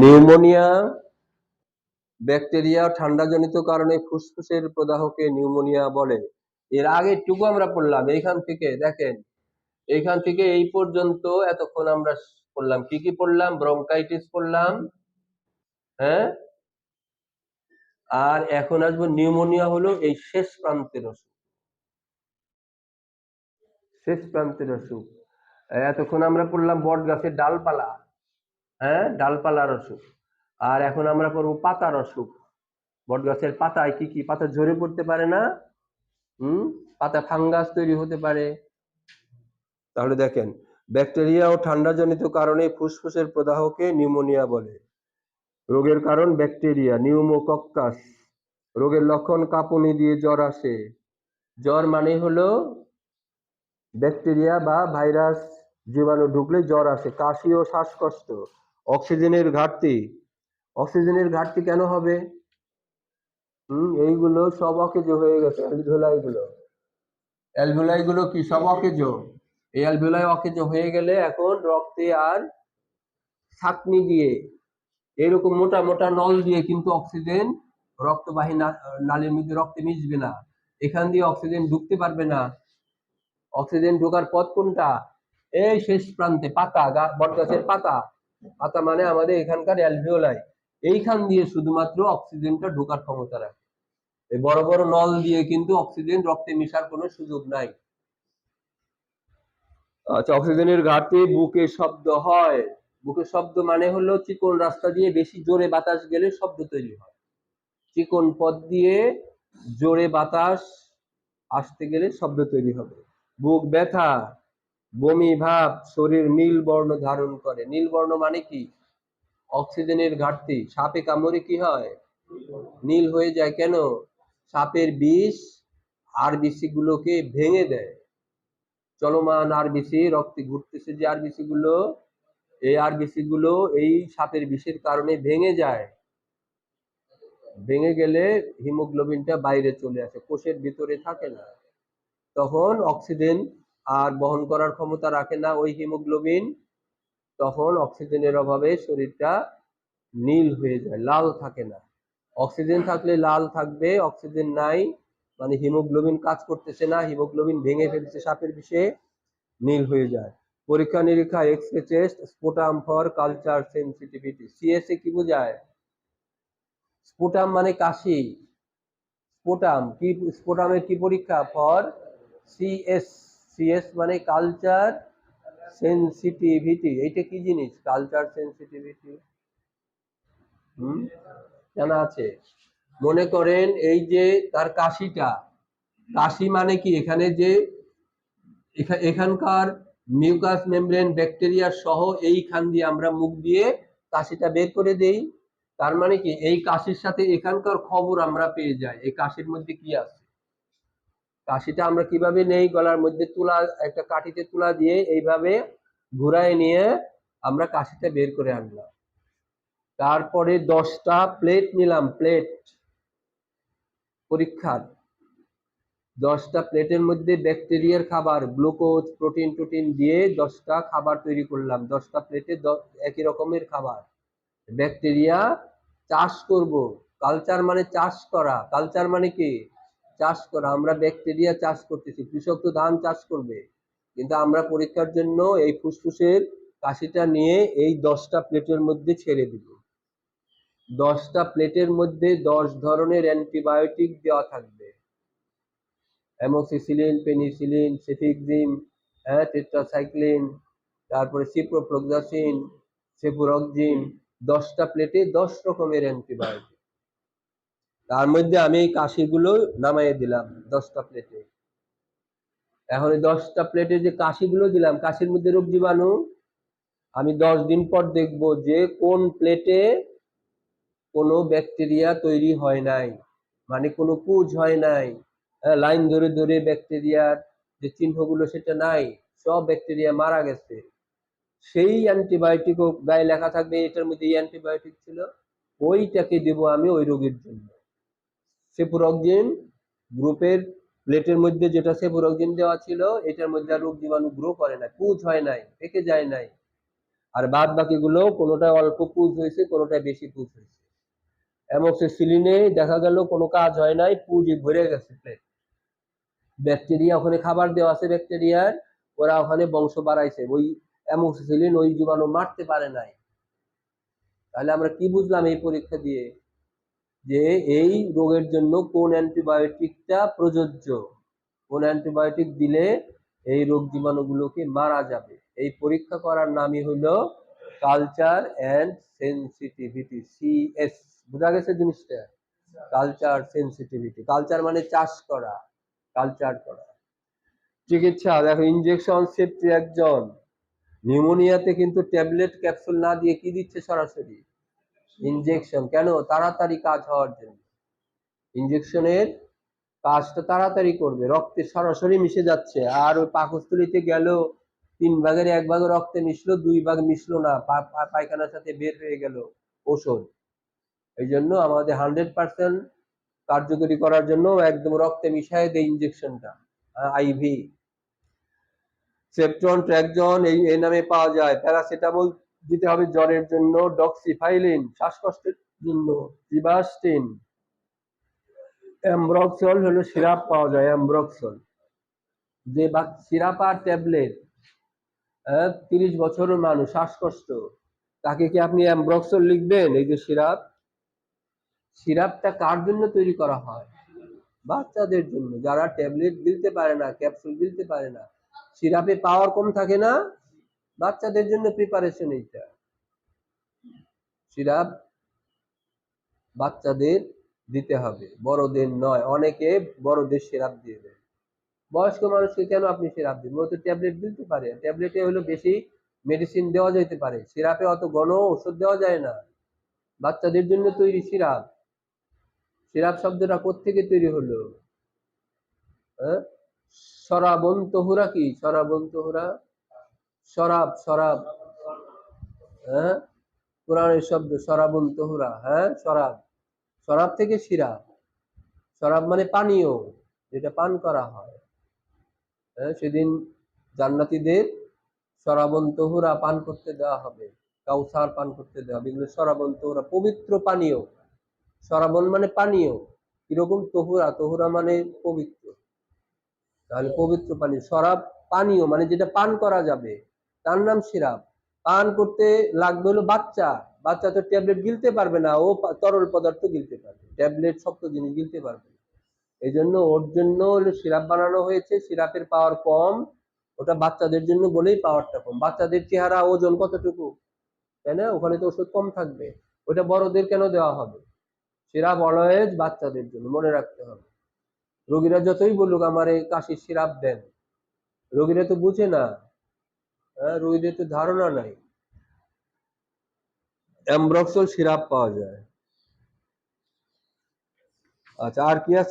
Pneumonia, bacteria, ঠান্ডাজনিত কারণে ফুসফুসের প্রদাহকে pneumonia বলে। এর আগে টুকু আমরা পড়লাম, এইখান থেকে দেখেন, এইখান থেকে এই পর্যন্ত এতক্ষণ আমরা পড়লাম। কি কি পড়লাম? ব্রঙ্কাইটিস পড়লাম হ্যাঁ? আর এখন আসব, নিউমোনিয়া হলো এই শেষ প্রান্তের অসুখ। শেষ প্রান্তের অসুখ। এতক্ষণ আমরা পড়লাম বট গাছের ডালপালা। হ্যাঁ? ডালপালার অসুখ। আর এখন আমরা পড়ব পাতার অসুখ। বট গাছের পাতায় কি কি? পাতা ঝরে পড়তে পারে না? হুম? পাতা ফাঙ্গাস তৈরি হতে পারে। তাহলে দেখেন, ব্যাকটেরিয়া ও ঠান্ডাজনিত কারণে ফুসফুসের প্রদাহকে নিউমোনিয়া বলে। রোগের কারণ ব্যাকটেরিয়া, নিউমোকক্কাস। রোগের লক্ষণ কাঁপুনি দিয়ে জ্বর আসে। জ্বর মানে হলো ব্যাকটেরিয়া বা ভাইরাস জীবাণু ঢুকলে জ্বর আসে। কাশি ও শ্বাসকষ্ট। অক্সিজেনের ঘাটতি। অক্সিজেনের ঘাটতি কেন হবে? হুম, এইগুলো সব অকেজ হয়ে গেছে অ্যালভিওলাই গুলো অ্যালভিওলাই গুলো কি সব অকেজ? এই অ্যালভিওলাই অকেজ হয়ে গেলে এখন রক্তে আর ছাকনি দিয়ে, এরকম মোটা মোটা নল দিয়ে কিন্তু অক্সিজেন রক্তবাহী নালীর মধ্যে রক্তে মিশবে না। এখান দিয়ে অক্সিজেন ঢুকতে পারবে না। অক্সিজেন ঢোকার পথ কোনটা? এই শেষ প্রান্তে পাতা, গা- বটগাছের পাতা। পাতা মানে আমাদের এখানকার অ্যালভিওলাই এইখান দিয়ে শুধুমাত্র অক্সিজেনটা ঢোকার ক্ষমতা রাখে। এই বড় বড় নল দিয়ে কিন্তু অক্সিজেন রক্তে মেশার কোনো সুযোগ নাই। আচ্ছা অক্সিজেনের ঘাটতি বুকে শব্দ হয়। বুকে শব্দ মানে হলো চিকন রাস্তা দিয়ে বেশি জোরে বাতাস গেলে শব্দ তৈরি হয়। চিকন পথ দিয়ে জোরে বাতাস আসতে গেলে শব্দ তৈরি হবে। বুক ব্যথা বমি ভাব, শরীর নীল বর্ণ ধারণ করে। নীল বর্ণ মানে কি? অক্সিজেনের ঘাটতি। সাপে কামড়ে কি হয়? নীল হয়ে যায় কেন? সাপের বিষ আরবিসি গুলোকে ভেঙে দেয়। চলমান আর আরবিসি, রক্তে ঘুরতেছে যে আরবিসি গুলো এই আরবিসি গুলো এই সাপের বিষের কারণে ভেঙে যায়। ভেঙে গেলে হিমোগ্লোবিনটা বাইরে চলে আসে, কোষের ভিতরে থাকে না। তখন অক্সিজেন আর বহন করার ক্ষমতা রাখে না ওই হিমোগ্লোবিন, তখন অক্সিজেনের অভাবে শরীরটা নীল হয়ে যায়, লাল থাকে না। অক্সিজেন থাকলে লাল থাকবে, অক্সিজেন নাই মানে হিমোগ্লোবিন কাজ করতেছে না, হিমোগ্লোবিন ভেঙে ফেলছে সাপের বিষে, নীল হয়ে যায়। পরীক্ষা নিরীক্ষা X ray test sputum for culture sensitivity C S বোঝায়? স্পোটাম মানে কাশি। স্পোটাম কি স্পোটামের কি পরীক্ষা? ফর সিএস সিএস মানে কালচার সেন্সিটিভিটি এইটা কি জিনিস? Culture sensitivity hmm? জানা আছে? মনে করেন এই যে তার কাশিটা, কাশি মানে কি? এখানে যে এখানকার মিউকাস মেমব্রেন ব্যাকটেরিয়া সহ এইখান দিয়ে আমরা মুখ দিয়ে কাশিটা বের করে দেই। তার মানে কি? এই কাশির সাথে এখানকার খবর আমরা পেয়ে যাই। এই কাশির মধ্যে কি আছে? কাশিটা আমরা কীভাবে নেই? গলার মধ্যে তুলা, একটা কাঠিতে তুলা দিয়ে এইভাবে ঘুরায় নিয়ে আমরা কাশিটা বের করে আনলাম। তারপরে দশটা প্লেট নিলাম, প্লেট পরীক্ষার। দশটা প্লেটের মধ্যে ব্যাকটেরিয়ার খাবার, গ্লুকোজ, প্রোটিন টোটিন দিয়ে দশটা খাবার তৈরি করলাম। দশটা প্লেটে একই রকমের খাবার। ব্যাকটেরিয়া চাষ করব। কালচার মানে চাষ করা। কালচার মানে কি? চাষ করা, আমরা ব্যাকটেরিয়া চাষ করতেছি, কৃষক তো ধান চাষ করবে, কিন্তু আমরা পরীক্ষার জন্য এই ফুসফুসের কাশিটা নিয়ে এই দশটা প্লেটের মধ্যে ছেড়ে দিব। দশটা প্লেটের মধ্যে দশ ধরনের অ্যান্টিবায়োটিক দেওয়া থাকবে। অ্যামোক্সিসিলিন, পেনিসিলিন, সেফিক্সিম হ্যাঁ টেট্রাসাইক্লিন, তারপরে সিপ্রোফ্লক্সাসিন সেফুরক্সিন দশটা প্লেটে দশ রকমের অ্যান্টিবায়োটিক। তার মধ্যে আমি এই কাশিগুলো নামাইয়ে দিলাম দশটা প্লেটে এখন এই দশটা প্লেটে যে কাশিগুলো দিলাম কাশির মধ্যে রোগ জীবাণু আমি দশ দিন পর দেখব যে কোন প্লেটে কোনো ব্যাকটেরিয়া তৈরি হয় নাই মানে কোনো পুজ হয় নাই। হ্যাঁ, লাইন ধরে ধরে ব্যাকটেরিয়ার যে চিহ্নগুলো সেটা নাই সব ব্যাকটেরিয়া মারা গেছে। সেই অ্যান্টিবায়োটিকও গায়ে লেখা থাকবে এটার মধ্যে এই অ্যান্টিবায়োটিক ছিল ওইটাকে দেব আমি ওই রোগীর জন্য। সেপুরক্সিন গ্রুপের প্লেটের মধ্যে যেটা সেপুরক্সিন দেওয়া ছিল, এটার মধ্যে রোগ জীবাণু গ্রো করে না পুজ হয় নাই, পেকে যায় নাই। আর বাদ বাকিগুলো কোনোটায় অল্প পুজ হয়েছে কোনোটায় বেশি পুজ হয়েছে। অ্যামোক্সিসিলিনে দেখা গেল কোনো কাজ হয় নাই পুঁজি ভরে গেছে প্লেট ব্যাকটেরিয়া ওখানে খাবার দেওয়া আছে ব্যাকটেরিয়ার, ওরা ওখানে বংশ বাড়াইছে। ওই অ্যামোক্সিসিলিন ওই জীবাণু মারতে পারে নাই। তাহলে আমরা কি বুঝলাম এই পরীক্ষা দিয়ে? যে এই রোগের জন্য কোন অ্যান্টিবায়োটিকটা প্রযোজ্য? কোন অ্যান্টিবায়োটিক দিলে এই রোগ জীবাণুগুলোকে মারা যাবে? এই পরীক্ষা করার নামই হলো কালচার অ্যান্ড সেন্সিটিভিটি সিএস বোঝা গেছে জিনিসটা? Culture, sensitivity. কালচার মানে চাষ করা, কালচার করা। চিকিৎসা, দেখো ইনজেকশন সেফটি একজন। নিউমোনিয়াতে কিন্তু ট্যাবলেট ক্যাপসুল না দিয়ে কি দিচ্ছে সরাসরি? ইনজেকশন কেন? তাড়াতাড়ি কাজ হওয়ার জন্য। ইনজেকশনের কাজটা তাড়াতাড়ি করবে। রক্তে সরাসরি মিশে যাচ্ছে। আর ওই পাকস্থলিতে গেল, তিন ভাগের এক ভাগ রক্তে মিশলো, দুই ভাগ মিশলো না। পায়খানার সাথে বের হয়ে গেল ওষুধ। এই জন্য আমাদের হান্ড্রেড পার্সেন্ট কার্যকরী করার জন্য একদম রক্তে মিশায় দেয় ইনজেকশনটা আইভি সেপ্টন ট্র্যাকজন এই নামে পাওয়া যায়। প্যারাসিটামল দিতে হবে জ্বরের জন্য ডক্সিফাইলিন শ্বাসকষ্টের জন্য জিবাস্টিন অ্যামব্রক্সল হলো সিরাপ পাওয়া যায় অ্যাম্ব্রক্সল যে সিরাপ আর ট্যাবলেট তিরিশ বছরের মানুষ, শ্বাসকষ্ট, তাকে কি আপনি অ্যাম্ব্রক্সল লিখবেন? এই যে সিরাপ, সিরাপটা কার জন্য তৈরি করা হয়? বাচ্চাদের জন্য। যারা ট্যাবলেট গিলতে পারে না, ক্যাপসুল গিলতে পারে না, সিরাপে পাওয়ার কম থাকে না? বাচ্চাদের জন্য প্রিপারেশন এইটা। সিরাপ বাচ্চাদের দিতে হবে, বড়দের নয়, অনেকে বড়দের সিরাপ দিয়ে দেয়। বয়স্ক মানুষকে কেন আপনি সিরাপ দিন ও তো ট্যাবলেট দিতে পারে, ট্যাবলেটে হলো বেশি মেডিসিন দেওয়া যেতে পারে, সিরাপে অত ঘন ওষুধ দেওয়া যায় না। বাচ্চাদের জন্য তৈরি সিরাপ সিরাপ শব্দটা কোত্থেকে তৈরি হলো? হ্যাঁ? সরাবন তহুরা কি? সরাবন তহুরা শরাব শরাব। হ্যাঁ? কোরআনের শব্দ সরাবন তহুরা হ্যাঁ? শরাব। শরাব থেকে শিরা। শরাব মানে পানীয়, যেটা পান করা হয়। হ্যাঁ? সেদিন জান্নাতীদের সরাবন তহুরা পান করতে দেওয়া হবে। কাউসার পান করতে দেওয়া হবে। এগুলো তহুরা, পবিত্র পানীয়। সরাবন মানে পানীয়। কীরকম তহুরা? তহুরা মানে পবিত্র। তাহলে পবিত্র পানি শরাব পানীয় মানে যেটা পান করা যাবে। তার নাম সিরাপ। পান করতে লাগবে হলো বাচ্চা। বাচ্চা তো ট্যাবলেট গিলতে পারবে না, ও তরল পদার্থ গিলতে পারবে। ট্যাবলেট শক্ত জিনিস গিলতে পারবে এই জন্য ওর জন্য সিরাপ বানানো হয়েছে। সিরাপের পাওয়ার কম। ওটা বাচ্চাদের জন্য বলেই পাওয়ারটা কম। বাচ্চাদের চেহারা, ওজন কতটুকু? তাই না? ওখানে তো ওষুধ কম থাকবে। ওটা বড়দের কেন দেওয়া হবে? সিরাপ অলয়েজ বাচ্চাদের জন্য, মনে রাখতে হবে। রোগীরা যতই বলুক আমার এই কাশির সিরাপ দেন। রোগীরা তো বুঝে না। রোগীদের তো ধারণা নাই অ্যামব্রক্সল সিরাপ পাওয়া যায় আচ্ছা আর কি আছে